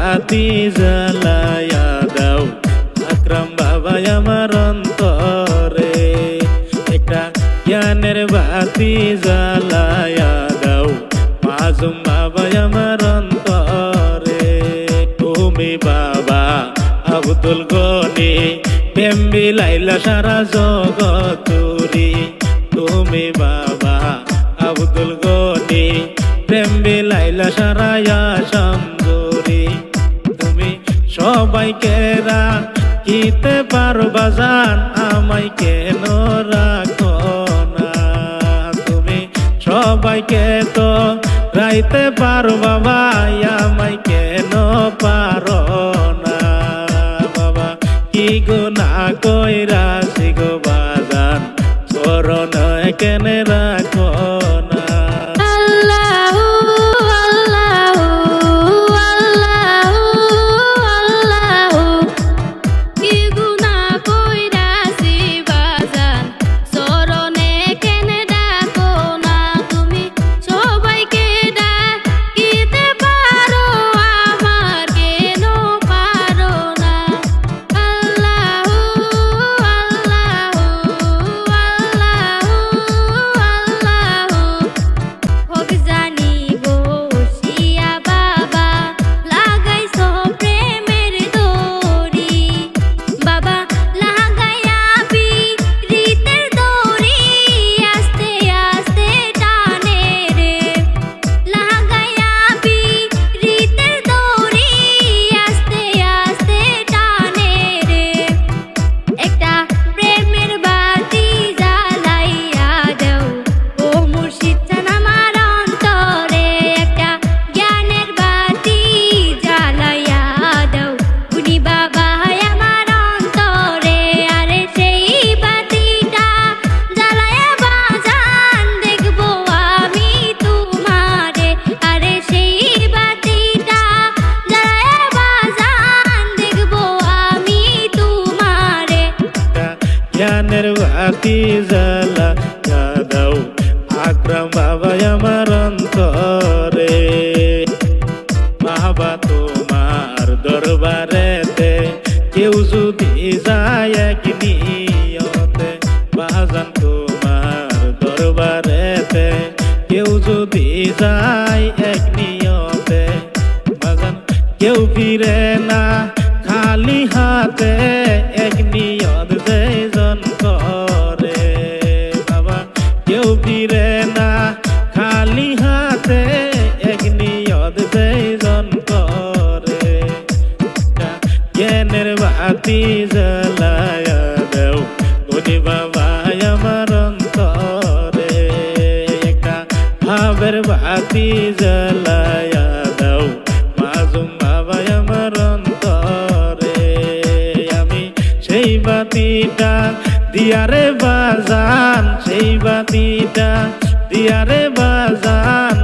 বাতি জ্বালায়া দাও। আকরাম বাবাই আমার অন্তরে। একটা জ্ঞানের বাতি জ্বালায়া দাও। মাজুম বাবাই আমার অন্তরে। তুমি বাবা আবদুল গনি প্রেম বিলাইলা সারা জগৎ তুমি বাবা আবদুল গনি প্রেম বিলাইলা সারা আসাম সবাইকে কিতে পারো বাজান, আমায় কেন রাখো না? তুমি সবাইকে তো রাইতে পারো বাবা, আমায় কেন পারো না? বাবা, কি গুনা কইরা আকরাম বাবা আমার অন্তরে। বাবা তোমার দরবারেতে কেউ যদি যায় এক নিয়তে। বাজান তোমার দরবারেতে কেউ যদি যায় এক নিয়তে। বাজান কেউ ফিরে না খালি হাতে। বাতি জ্বালায়া দাও মাজুম বাবা আমার আমি সেই বাতিটা দিয়ারে বাজান সেই বাতিটা দিয়ারে বাজান